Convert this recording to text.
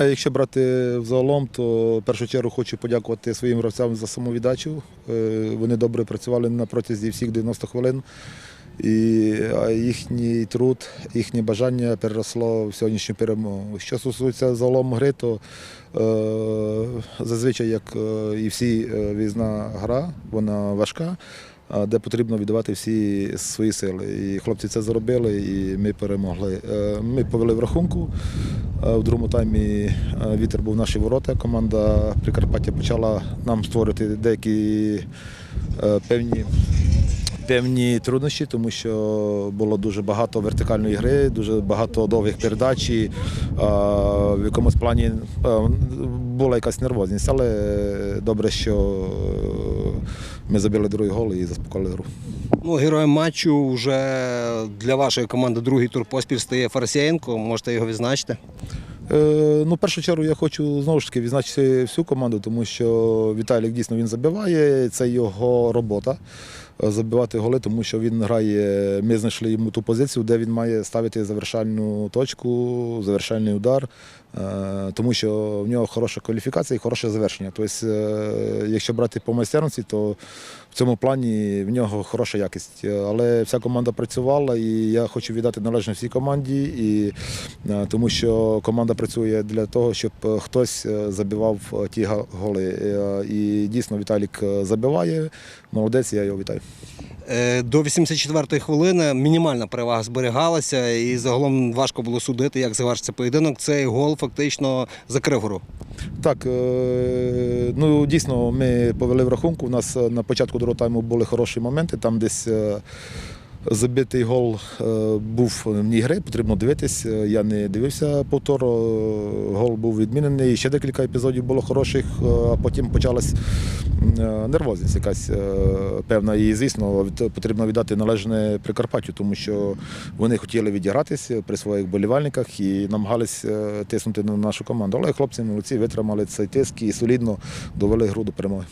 Якщо брати взагалом, то в першу чергу хочу подякувати своїм гравцям за самовіддачу. Е, Вони добре працювали на протязі всіх 90 хвилин. І їхній труд, їхнє бажання переросло в сьогоднішню перемогу. Що стосується загалом гри, то е, зазвичай, як е, і всі е, в'їзна гра, вона важка, де потрібно віддавати всі свої сили. І хлопці це зробили, і ми перемогли. Ми повели в рахунку. Е, В другому таймі е, вітер був в наші ворота. Команда Прикарпаття почала нам створити деякі е, певні. Певні труднощі, тому що було дуже багато вертикальної гри, дуже багато довгих передач. І, в якомусь плані була якась нервозність, але добре, що ми забили другий гол і заспокоїли гру. Ну, героєм матчу вже для вашої команди другий тур поспіль стає Фарсієнко. Можете його відзначити. Е, Ну, в першу чергу я хочу знову ж таки відзначити всю команду, тому що Віталік дійсно він забиває, це його робота забивати голи, тому що він грає. Ми знайшли йому ту позицію, де він має ставити завершальну точку, завершальний удар, е, тому що в нього хороша кваліфікація і хороше завершення. Тобто, якщо брати по майстерності, то в цьому плані в нього хороша якість. Але вся команда працювала, і я хочу віддати належне всій команді, і, е, тому що команда працює для того, щоб хтось забивав ті голи. І дійсно Віталік забиває. Молодець, я його вітаю. Е, До 84-ї хвилини мінімальна перевага зберігалася, і загалом важко було судити, як завершиться поєдинок. Цей гол фактично закрив гру. Так, е, ну дійсно, ми повели в рахунку. У нас е, на початку другого тайму були хороші моменти. Там десь забитий гол е, був вне гри, потрібно дивитись. Е, Я не дивився повтор. е, Гол був відмінений. Ще декілька епізодів було хороших, е, а потім почалась е, нервозність якась е, певна. І, звісно, потрібно віддати належне Прикарпаттю, тому що вони хотіли відігратися при своїх болівальниках і намагалися тиснути на нашу команду. Але хлопці молодці витримали цей тиск і солідно довели гру до перемоги.